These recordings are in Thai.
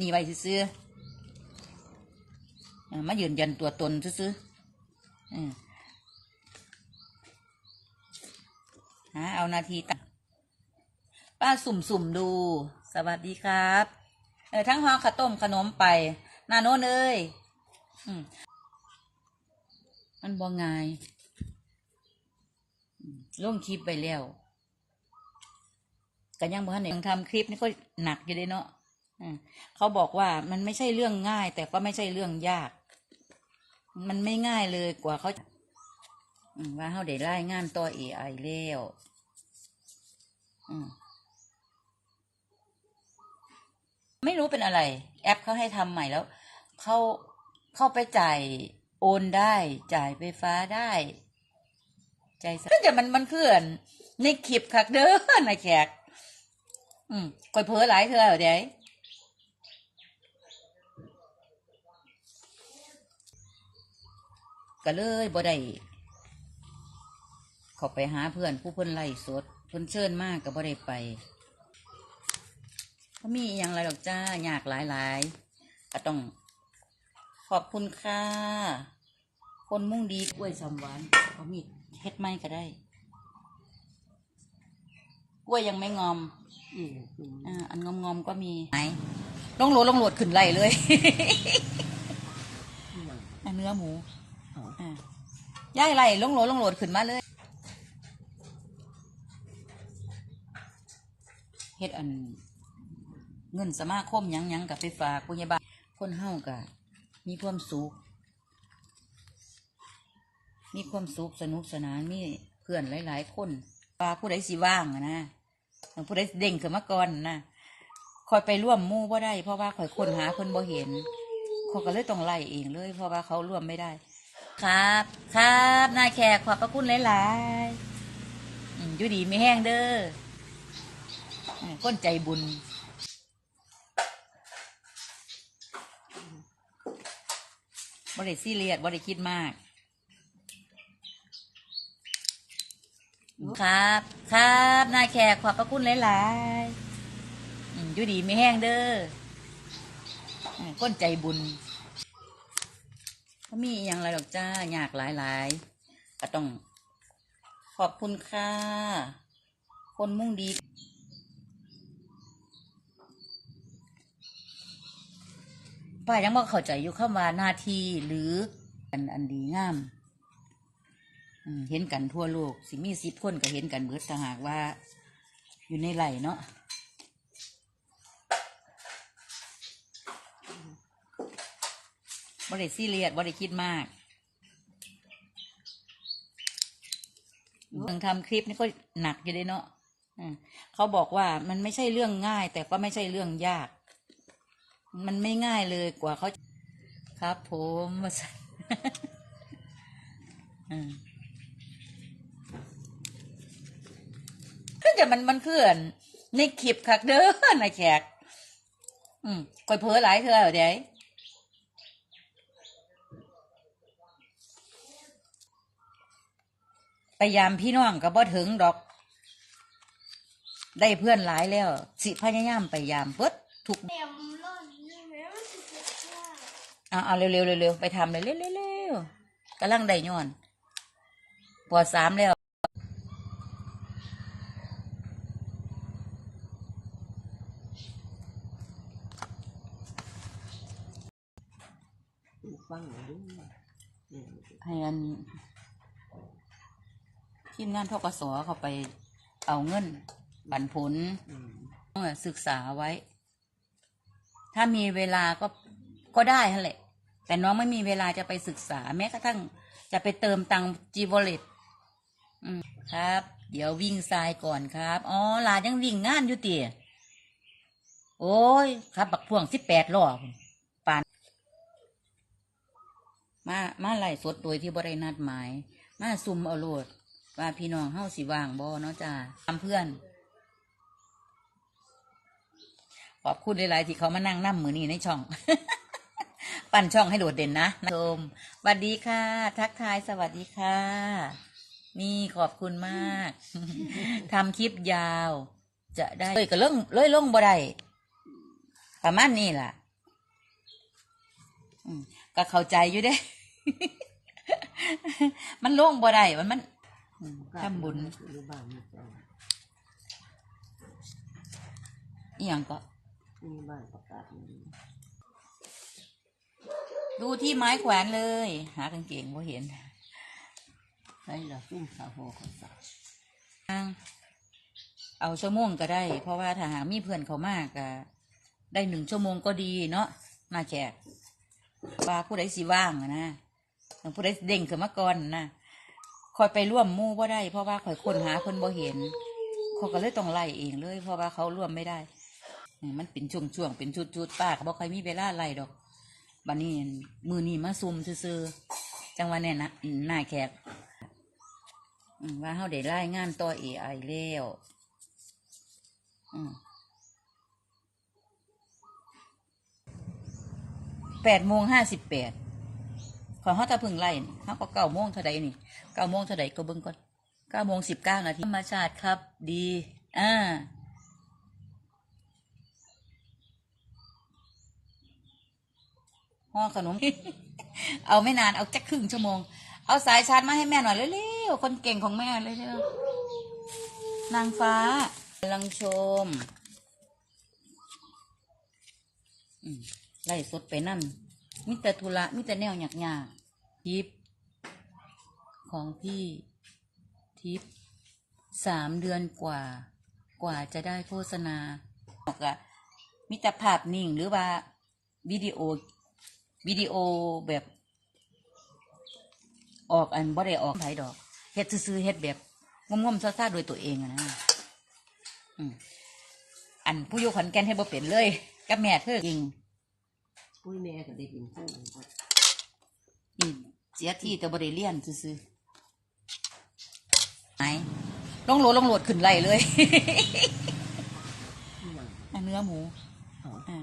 นี่ไว้ซื้อออมายืนยันตัวตนซื้อเออหาเอานาทีตั้งป้าสุ่มๆดู สวัสดีครับ เออทั้งห่อข้าวต้มขนมไป นาโน้นเอ้ยอมมันบ่ง่ายอืมลงคลิปไปแล้วก็ยังบ่ทันได้ทำคลิปนี่ก็หนักอยู่เลยเนาะ เขาบอกว่ามันไม่ใช่เรื่องง่าย แต่ก็ไม่ใช่เรื่องยาก มันไม่ง่ายเลยกว่าเขาว่าเขาได้รายงานต่อ AI แล้วไม่รู้เป็นอะไร แอปเขาให้ทำใหม่แล้วเขาเข้าไปจ่ายโอนได้ จ่ายไฟฟ้าได้ใจายแต่มันมันเคลื่อนในคลิปคักเด้อนายแขก อืมก่อยเพ้อหลายเธอเดี๋ยว ก็เลยบ่ได้ข้าไปหาเพื่อนผู้เพื่อนไล่สดเพื่อนเชิญมากก็บ่ได้ไปเขามีอย่างไรหรอกจ้าอยากหลายหลายๆก็ต้องขอบคุณค่ะ คนมุ่งดีกล้วยสามหวานเขามีเฮ็ดไม่ก็ได้ กล้วยยังไม่งอมอืมอืมอ่าอันงอมงอมๆก็มีไหนลงโหลดลงโหลดขึ้นไหลเลยอันเนื้อหมู ย่ายไหลลงโหลดลงโหลดขึ้นมาเลยเฮ็ดอัน เงินสมาคมยังยังกับไปฝากปุญญาบาคนเฮากะมีความสุขมีความสุขสนุกสนานมีเพื่อนหลาย ๆ คนปลาผู้ใดสิว่างนะผู้ใดเด้งขึ้นมาก่อนนะคอยไปร่วมมู่บ่ได้ เพราะว่าคอยค้นหาเพิ่นบ่เห็นเขาก็เลยต้องไล่เองเลย เพราะว่าเขาร่วมไม่ได้ ครับ ครับนายแขกขอบพระคุณหลายๆอือยู่ดีไม่แห้งเด้อก้นใจบุญบริซีเรียสบริคิดมาก ครับ ครับนายแขกขอบพระคุณหลายๆอือยู่ดีไม่แห้งเด้อก้นใจบุญ เขามีอย่างไรหรอกจ้าอยากหลายหลายก็ต้อง ขอบคุณค่ะ คนมุ่งดี ป้ายังบ่เข้าใจอยู่คำว่าหน้าที่หรืออันอันดีงามอืมเห็นกันทั่วโลก สิมีสิบคนก็เห็นกันเบิดถ้าหากว่า อยู่ในไหลเนาะ บ่ได้ซีเรียสบ่ได้คิดมากเรื่องทำคลิปนี่ก็หนักอยู่เลยเนาะเขาบอกว่ามันไม่ใช่เรื่องง่าย แต่ก็ไม่ใช่เรื่องยาก มันไม่ง่ายเลยกว่าเขาครับผมมาสั่นอืมก็จะมันมันเคลื่อนในคลิปคักเด้อนายแขก อืมก่อยเพ้อหลายเธอเหรอเดี๋ยว พยายามพี่น้องก็บ่ถึงดอก ได้เพื่อนหลายแล้ว สิพยายามไปยามเพิดทุกเต็มร่อนนี่แม้ว่าเจ็บว่าเอาเลยเร็วๆเร็วๆไปทำเลยเร็วๆกำลังได้ย้อนปอสามแล้ว ฟังหน่อยดูอืม ให้อัน ทีมงานทกสเขาไปเอาเงินบันผลอืมเออศึกษาไว้ ถ้ามีเวลาก็ก็ได้ฮะแหละ แต่น้องไม่มีเวลาจะไปศึกษา แม้กระทั่งจะไปเติมตังจีวอลเล็ตครับ เดี๋ยววิ่งทรายก่อนครับ อ๋อหลานยังวิ่งงานอยู่เตี๋ยโอ้ย ครับบักพ่วงสิบแปดล้อพุ่นปาน มา มาไล่สดโดยที่บ่ได้นัดหมาย มาซุ่มเอาโลด ว่าพี่น้องเฮาสิว่างบ่เนาะจ้าตามเพื่อน ขอบคุณหลายๆที่เขามานั่งนั่มมือนี้ในช่อง ปั่นช่องให้โดดเด่นนะชมสวัสดีค่ะ ทักทายสวัสดีค่ะ นี่ขอบคุณมากทำคลิปยาว จะได้เลยก็เรื่องเลยลงบ่ได้ประมาณนี้ล่ะก็เข้าใจอยู่เด้ มันโล่งบ่ได้มันมัน ทำบุญหรือบ้านนี่จ้ะอีหยังก็ มีบ้านประกาศนี่ดูที่ไม้แขวนเลย หากางเกงบ่เห็นใช่ละซุ่มสาวโหเขาสักเอาชั่วโมงก็ได้ เพราะว่าถ้าหากมีเพื่อนเขามากก็ได้หนึ่งชั่วโมงก็ดีเนาะมาแขกว่าผู้ใดสิว่างอะนะผู้ใดเด้งขึ้นมาก่อนนะ คอยไปร่วมมู่บ่ได้ เพราะว่าคอยค้นหาเพิ่นบ่เห็นเขาก็เลยต้องไล่เองเลย เพราะว่าเขาร่วมไม่ได้มันเป็นช่วงๆเป็นชุดๆป้าก็บ่ค่อยมีเวลาไล่ดอกบัดนี้มือนี้มาซุ่มซื่อจังว่าแน่นะหน้าแขกว่าเฮาได้รายงานต่อ AI แล้วแปดโมงห้าสิบแปด ขอเขาจะพึ่งไล่เขาก็เก้าโมงเท่าใดนี่เก้าโมงเท่าใดก็เบิ่งก่อนเก้าโมงสิบเก้านาทีธรรมชาติครับ ดีอ่าห่อขนม เอาไม่นานเอาแค่ครึ่งชั่วโมง เอาสายชาร์จมาให้แม่หน่อยเร็วๆคนเก่งของแม่เลยเร็วนางฟ้ากำลังชมไล่สดไปนั่น มิแต่ธุระมิแต่แนวหยักหยากทิป ของพี่ทิปสามเดือนกว่า กว่าจะได้โฆษณาบอกอะมิแต่ภาพนิ่งหรือว่าวิดีโอวิดีโอแบบ ออกอันบ่ได้ออกไผดอกเฮ็ดซื้อเฮ็ดแบบงมๆซ่าๆโดยตัวเองอะนะอันผู้อยู่ขอนแกนให้บ่เป็นเลย กับแม่เธอจริง ปุ้ยแม่ก็ได้กินคู่ก็นี่เสียที่แต่บริเลียนซื้อๆไหนลงโหลดลงโหลดขึ้นไหลเลยที่ยังอันเนื้อหมูเขาอะ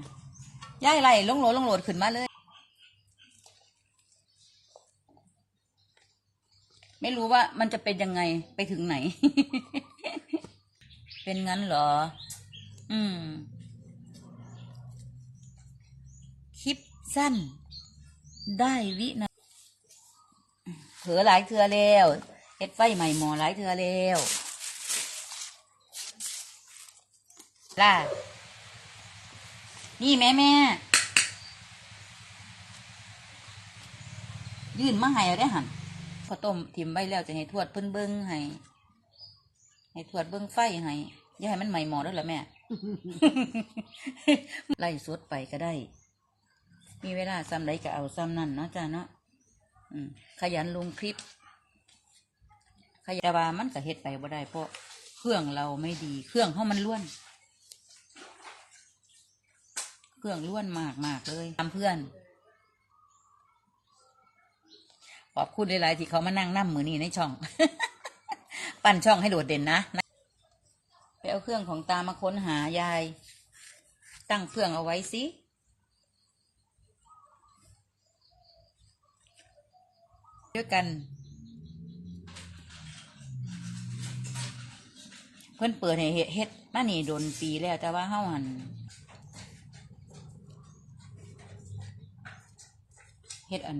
ย่ายไหลลงโหลดลงโหลดขึ้นมาเลย ไม่รู้ว่ามันจะเป็นยังไงไปถึงไหน เป็นงั้นเหรอ อืม คลิป สั้น ได้วินาเผลอหลายเทือแล้วเฮ็ดไฟใหม่หมอหลายเทือแล้วล่ะ นี่แม่แม่ ยื่นมาให้เอาได้หันข้าวต้มทิมไว้แล้วจะให้ทวดเพิ่นเบิ้งให้ให้ทวดเบิ้งไฟให้อย่าให้มันใหม่หมอด้วยล่ะแม่ ไล่สดไปก็ได้ มีเวลาซ้ำใดก็เอาซ้ำนั่นเนาะจ้าเนาะขยันลงคลิป ขยันแต่ว่ามันก็เฮ็ดไปบ่ได้ เพราะเครื่องเราไม่ดี เครื่องเฮามันล้วน เครื่องล้วนมากมากเลยตามเพื่อนขอบคุณหลายๆที่เขามานั่งนั่มือนี่ในช่อง ปั่นช่องให้โดดเด่นนะไปเอาเครื่องของตามาค้นหายาย ตั้งเครื่องเอาไว้สิ ด้วยกัน เพิ่นเปิดให้เฮ็ดเฮ็ดมานี่โดนปีแล้วแต่ว่าเฮาหันเฮ็ดอัน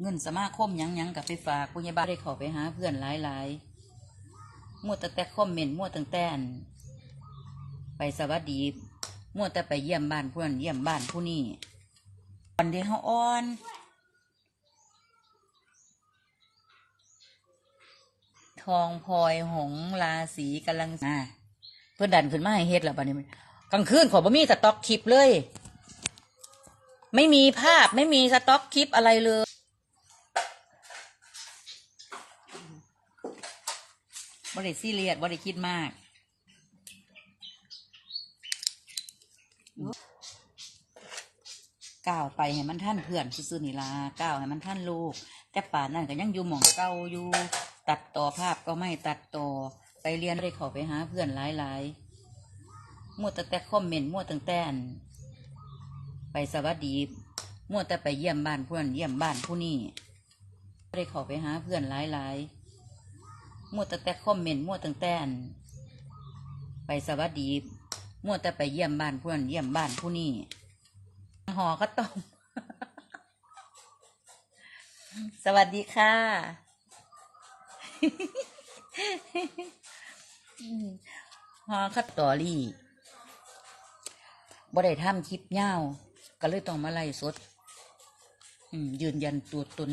เงินสมาคมยังยังกับไปฝากผู้ใหญ่บ้านได้ข้าไปหาเพื่อนหลายหลายมั่วแต่แต่คอมเมนต์มั่วตั้งแต่อันไปสวัสดีมั่วแต่ไปเยี่ยมบ้านเพื่อนเยี่ยมบ้านผู้นี้วันเดียวเฮาอ่อน ทองพลอยหงส์ราศีกำลังอ่าเพื่อนดันขึ้นมาให้เฮ็ดแล้วบัดนี้กลางคืนขอบ่มีสต็อกคลิปเลย ไม่มีภาพไม่มีสต็อกคลิปอะไรเลยบ่ได้ซีเรียสบ่ได้คิดมากก้าวไปให้มันท่านเพื่อนซื่อๆนี่ล่ะก้าวให้มันท่านลูกแต่ป่านนั่นก็ยังอยู่หมองเก่าอยู่ ตัดต่อภาพก็ไม่ตัดต่อไปเรียนได้เขอไปหาเพื่อนหลายๆมั่วแต่แต่คอมเมนต์มั่วตั้งแต่อันไปสวัสดีมั่วแต่ไปเยี่ยมบ้านเพื่อนเยี่ยมบ้านผู้นี้ได้เขอไปหาเพื่อนหลายๆมั่วแต่แต่คอมเมนต์มั่วตั้งแต่อันไปสวัสดีมั่วแต่ไปเยี่ยมบ้านเพื่อนเยี่ยมบ้านผู้นี้ห่อก็ต้มสวัสดีค่ะ ฮาคัตตอรี่บ่ได้ทำคลิปยาว ก็เลยต้องมาไล่สด ยืนยันตัวตน